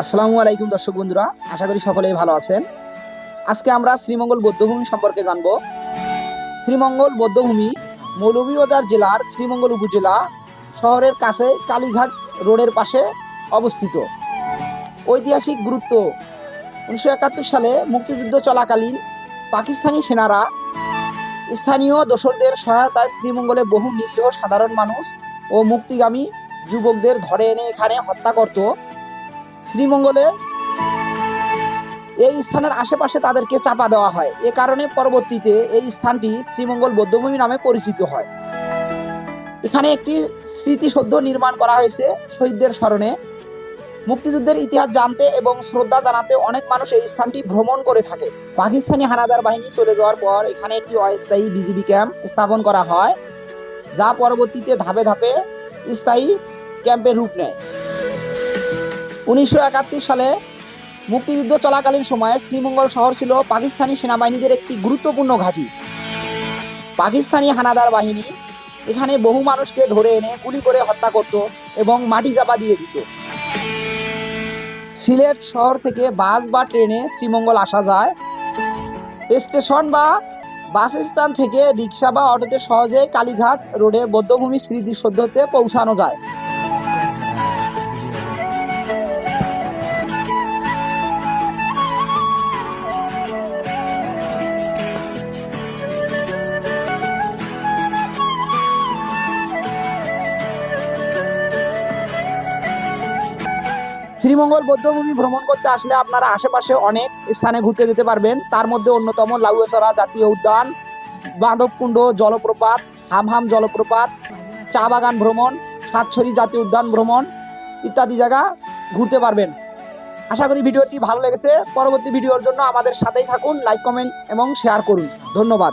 আসসালামু আলাইকুম দর্শক বন্ধুরা, আশা করি সকলেই ভালো আছেন। আজকে আমরা শ্রীমঙ্গল বৌদ্ধভূমি সম্পর্কে জানব। শ্রীমঙ্গল বৌদ্ধভূমি মৌলভীবাজার জেলার শ্রীমঙ্গল উপজেলা শহরের কাছে কালীঘাট রোডের পাশে অবস্থিত। ঐতিহাসিক গুরুত্ব, উনিশশো একাত্তর সালে মুক্তিযুদ্ধ চলাকালীন পাকিস্তানি সেনারা স্থানীয় দোসরদের সহায়তায় শ্রীমঙ্গলে বহু নিরীহ সাধারণ মানুষ ও মুক্তিগামী যুবকদের ধরে এনে এখানে হত্যা করত। শ্রীমঙ্গলে এই স্থানের আশেপাশে তাদেরকে চাপা দেওয়া হয়। এ কারণে পরবর্তীতে এই স্থানটি শ্রীমঙ্গল বৌদ্ধভূমি নামে পরিচিত হয়। এখানে একটি স্মৃতিসৌধ নির্মাণ করা হয়েছে শহীদদের স্মরণে। মুক্তিযুদ্ধের ইতিহাস জানতে এবং শ্রদ্ধা জানাতে অনেক মানুষ এই স্থানটি ভ্রমণ করে থাকে। পাকিস্তানি হানাদার বাহিনী চলে যাওয়ার পর এখানে একটি অস্থায়ী বিজিবি ক্যাম্প স্থাপন করা হয়, যা পরবর্তীতে ধাপে ধাপে স্থায়ী ক্যাম্পের রূপ নেয়। উনিশশো একাত্তর সালে মুক্তিযুদ্ধ চলাকালীন সময়ে শ্রীমঙ্গল শহর ছিল পাকিস্তানি সেনাবাহিনীদের একটি গুরুত্বপূর্ণ ঘাঁটি। পাকিস্তানি হানাদার বাহিনী এখানে বহু মানুষকে ধরে এনে গুলি করে হত্যা করত এবং মাটি চাপা দিয়ে দিত। সিলেট শহর থেকে বাস বা ট্রেনে শ্রীমঙ্গল আসা যায়। স্টেশন বা বাস স্ট্যান্ড থেকে রিক্সা বা অটোতে সহজে কালীঘাট রোডে বৌদ্ধভূমি স্মৃতিসৌধতে পৌঁছানো যায়। শ্রীমঙ্গল বৌদ্ধভূমি ভ্রমণ করতে আসলে আপনারা আশেপাশে অনেক স্থানে ঘুরতে যেতে পারবেন। তার মধ্যে অন্যতম লাউয়েসরা জাতীয় উদ্যান, বাঁধবকুণ্ড, জলপ্রপাত, হামহাম জলপ্রপাত, চা বাগান ভ্রমণ, সাতছড়ি জাতীয় উদ্যান ভ্রমণ ইত্যাদি জায়গা ঘুরতে পারবেন। আশা করি ভিডিওটি ভালো লেগেছে। পরবর্তী ভিডিওর জন্য আমাদের সাথেই থাকুন, লাইক, কমেন্ট এবং শেয়ার করুন। ধন্যবাদ।